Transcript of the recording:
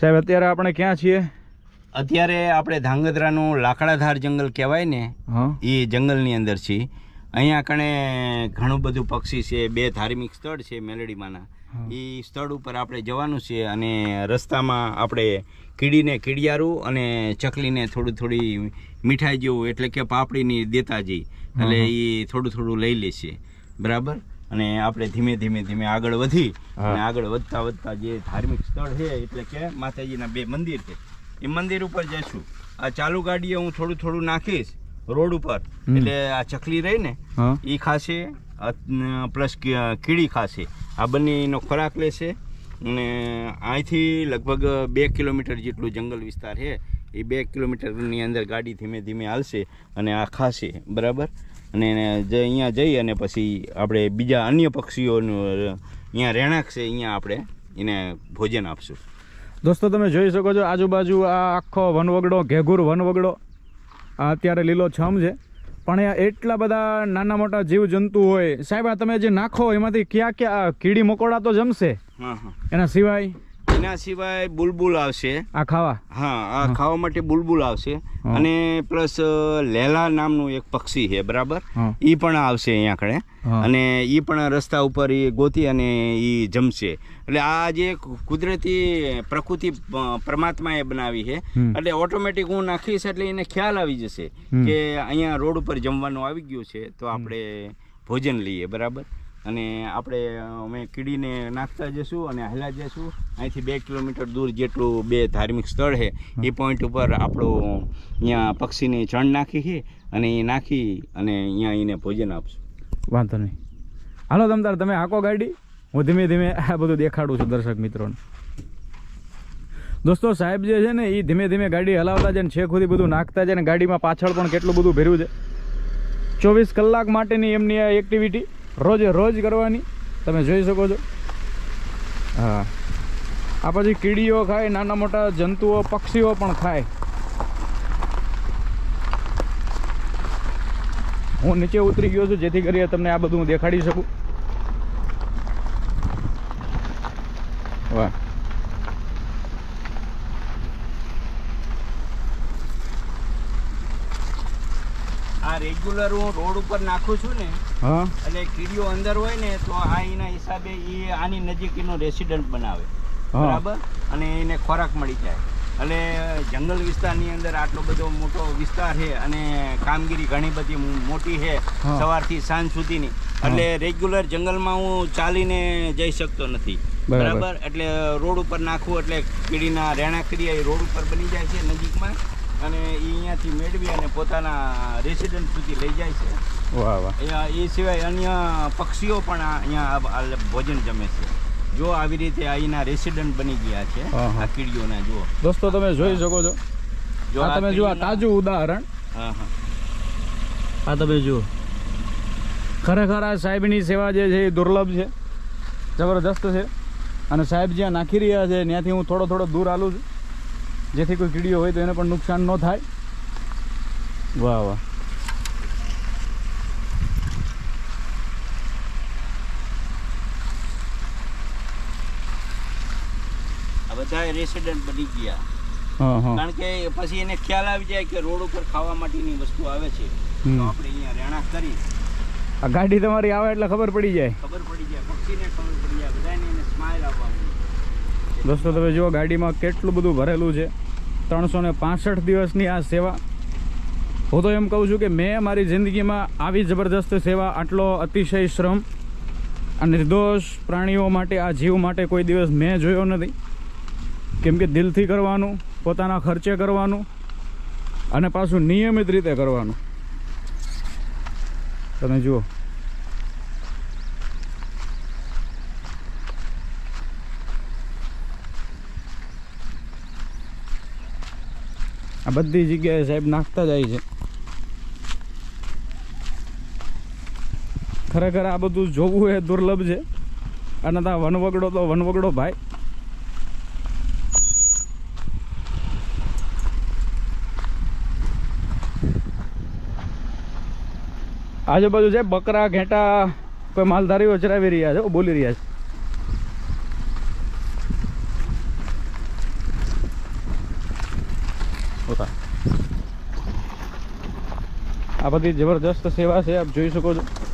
સાહેબ અત્યારે આપણે ક્યાં છીએ? અત્યારે આપણે ધાંગધ્રાનું લાકડાધાર જંગલ કહેવાય ને એ જંગલની અંદર છીએ. અહીંયા કણે ઘણું બધું પક્ષી છે બે ધાર્મિક સ્થળ છે મેલડીમાંના. એ સ્થળ ઉપર આપણે જવાનું છે અને રસ્તામાં આપણે કીડીને કીડિયારું અને ચકલીને થોડું થોડી મીઠાઈ જેવું એટલે કે પાપડીની દેતા જઈ એટલે એ થોડું થોડું લઈ લેશે. બરાબર? અને આપણે ધીમે ધીમે ધીમે આગળ વધી અને આગળ વધતા વધતા જે ધાર્મિક સ્થળ છે એટલે કે માતાજીના બે મંદિર છે. એ મંદિર ઉપર જઈશું. આ ચાલુ ગાડીએ હું થોડું થોડું નાખીશ રોડ ઉપર. એટલે આ ચકલી રહી ને એ ખાશે પ્લસ કીડી ખાશે. આ બંનેનો ખોરાક લેશે અને અહીંથી લગભગ બે કિલોમીટર જેટલું જંગલ વિસ્તાર છે. એ બે કિલોમીટરની અંદર ગાડી ધીમે ધીમે હાલશે અને આ ખાશે. બરાબર? અને જે અહીંયા જઈ અને પછી આપણે બીજા અન્ય પક્ષીઓનું અહીંયા રહેણાંક છે અહીંયા આપણે એને ભોજન આપશું. દોસ્તો તમે જોઈ શકો છો આજુબાજુ આ આખો વનવગડો ઘેઘુર વનવગડો આ અત્યારે લીલો છમ છે. પણ અહીંયા એટલા બધા નાના મોટા જીવજંતુ હોય. સાહેબ આ તમે જે નાખો એમાંથી ક્યાં ક્યાં કીડી મકોડા તો જમશે? હા હા. એના સિવાય? એના સિવાય બુલબુલ આવશે. આ ખાવા? હા આ ખાવા માટે બુલબુલ આવશે. અને પ્લસ લેલા નામનું એક પક્ષી છે બરાબર. એ પણ આવશે અહીંયા કણે અને એ પણ રસ્તા ઉપર એ ગોતી અને એ જમશે. એટલે આ જે કુદરતી પ્રકૃતિ પરમાત્માએ બનાવી છે એટલે ઓટોમેટિક હું નાખીશ એટલે એને ખ્યાલ આવી જશે કે અહીંયા રોડ ઉપર જમવાનું આવી ગયું છે તો આપણે ભોજન લઈએ બરાબર? અને આપણે, અમે કીડીને નાખતા જશું અને હાલ્યા જશું અહીંથી બે કિલોમીટર દૂર જેટલું બે ધાર્મિક સ્થળ છે, એ પોઈન્ટ ઉપર આપણું અહીંયા પક્ષીને ચણ નાખી છે અને એ નાખી અને અહીંયા એને ભોજન આપશું. વાંધો નહીં. હાલો તમ તાર, તમે હાકો ગાડી. હું ધીમે ધીમે આ બધું દેખાડું છું દર્શક મિત્રોને. દોસ્તો, સાહેબ જે છે ને એ ધીમે ધીમે ગાડી હલાવતા જાય ને છેક સુધી બધું નાખતા જાય ને ગાડીમાં પાછળ પણ કેટલું બધું ભર્યું છે. ચોવીસ કલાક માટેની એમની આ એક્ટિવિટી રોજે રોજ કરવાની. તમે જોઈ શકો છો. હા. આ પછી કીડીઓ ખાય, નાના મોટા જંતુઓ, પક્ષીઓ પણ ખાય. હું નીચે ઉતરી ગયો છું, જેથી કરીને તમને આ બધું હું દેખાડી શકું. વાહ. આ રેગ્યુલર હું રોડ ઉપર નાખું છું ને હા. એટલે કીડીઓ અંદર હોય ને તો આ એના હિસાબે એ આની નજીક એનો રેસિડન્ટ બનાવે બરાબર? અને એને ખોરાક મળી જાય. એટલે જંગલ વિસ્તારની અંદર આટલો બધો મોટો વિસ્તાર છે અને કામગીરી ઘણી બધી મોટી છે. સવારથી સાંજ સુધીની. એટલે રેગ્યુલર જંગલમાં હું ચાલીને જઈ શકતો નથી. બરાબર. એટલે રોડ ઉપર નાખવું એટલે કીડીના રહેણાંક એ રોડ ઉપર બની જાય છે નજીકમાં. અને એ અહીંયાથી મેળવી અને પોતાના રેસિડન્ટ સુધી લઈ જાય છે. વાહ વાહ. અહીંયા એ સિવાય અન્ય પક્ષીઓ પણ અહીંયા ભોજન જમે છે. જો આવી રીતે અહીંના રેસિડન્ટ બની ગયા છે. આ કીડીઓના જુઓ. દોસ્તો તમે જોઈ શકો છો. જો તમે જુઓ તાજું ઉદાહરણ. હા હા. આ તમે જુઓ. ખરેખર આ સાહેબની સેવા જે છે એ દુર્લભ છે. જબરદસ્ત છે. અને સાહેબ જ્યાં નાખી રહ્યા છે ત્યાંથી હું થોડો થોડો દૂર આલું છું. જેથી કોઈ કીડીઓ હોય તો એને પણ નુકસાન ન થાય. વાહ વાહ. બધા રેસિડન્ટ બની ગયા. કારણ કે પછી એને ખ્યાલ આવી જાય કે રોડ ઉપર ખાવા માટેની વસ્તુ આવે છે. તો. આપણે અહીંયા રહેણાંક કરી. આ ગાડી તમારી આવે એટલે ખબર પડી જાય. ખબર પડી જાય પક્ષીને ખબર પડી જાય દોસ્તો, તમે જુઓ ગાડીમાં કેટલું બધું ભરેલું છે. ત્રણસો ને દિવસની આ સેવા. હું તો એમ કહું છું કે મેં મારી જિંદગીમાં આવી જબરદસ્ત સેવા, આટલો અતિશય શ્રમ આ નિર્દોષ પ્રાણીઓ માટે, આ જીવ માટે કોઈ દિવસ મેં જોયો નથી. કેમ કે દિલથી કરવાનું, પોતાના ખર્ચે કરવાનું અને પાછું નિયમિત રીતે કરવાનું. તમે જુઓ. આ બધી જગ્યાએ સાહેબ નાખતા જાય છે. ખરેખર આ બધું જોવું એ દુર્લભ છે. અને ત્યાં વનવગડો તો વનવગડો ભાઈ. આજુબાજુ છે બકરા, ઘેટા કોઈ માલધારીઓ ચરાવી રહ્યા છે બોલી રહ્યા છે. હોતા આ બધી જબરદસ્ત સેવા છે આપ જોઈ શકો છો.